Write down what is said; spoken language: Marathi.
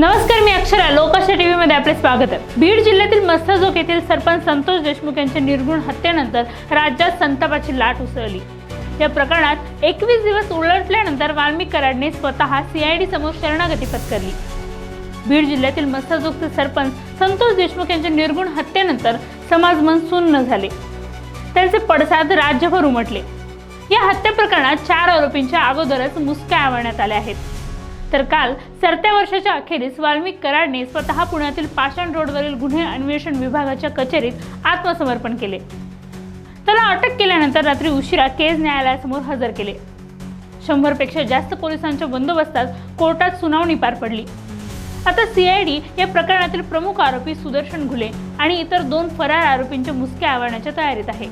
नमस्कार मी अक्षरा. लोकाशा टी व्हीमध्ये आपले स्वागत आहे. बीड जिल्ह्यातील मस्ताजोग येथील सरपंच संतोष देशमुख यांच्या निर्गुण हत्येनंतर राज्यात संतापाची लाट उसळली. या प्रकरणात एकवीस दिवस उलटल्यानंतर वाल्मिक कराडने स्वतः सीआयडी समोर शरणागती पत्करली बीड जिल्ह्यातील मस्ताजोगचे सरपंच संतोष देशमुख यांच्या निर्गुण हत्येनंतर समाज मन सुन्न झाले. त्यांचे पडसाद राज्यभर उमटले. या हत्या प्रकरणात चार आरोपींच्या अगोदरच मुसक्या आवळण्यात आल्या आहेत. तर काल सरत्या वर्षाच्या अखेरीस वाल्मिक कराडने स्वतः पुण्यातील पाषाण रोडवरील गुन्हे अन्वेषण विभागाच्या कचेरीत आत्मसमर्पण केले. त्याला अटक केल्यानंतर रात्री उशिरा केज न्यायालयासमोर हजर केले. शंभरपेक्षा जास्त पोलिसांच्या बंदोबस्तात कोर्टात सुनावणी पार पडली. आता सीआयडी या प्रकरणातील प्रमुख आरोपी सुदर्शन घुले आणि इतर दोन फरार आरोपींच्या मुसक्या आवडण्याच्या तयारीत आहे.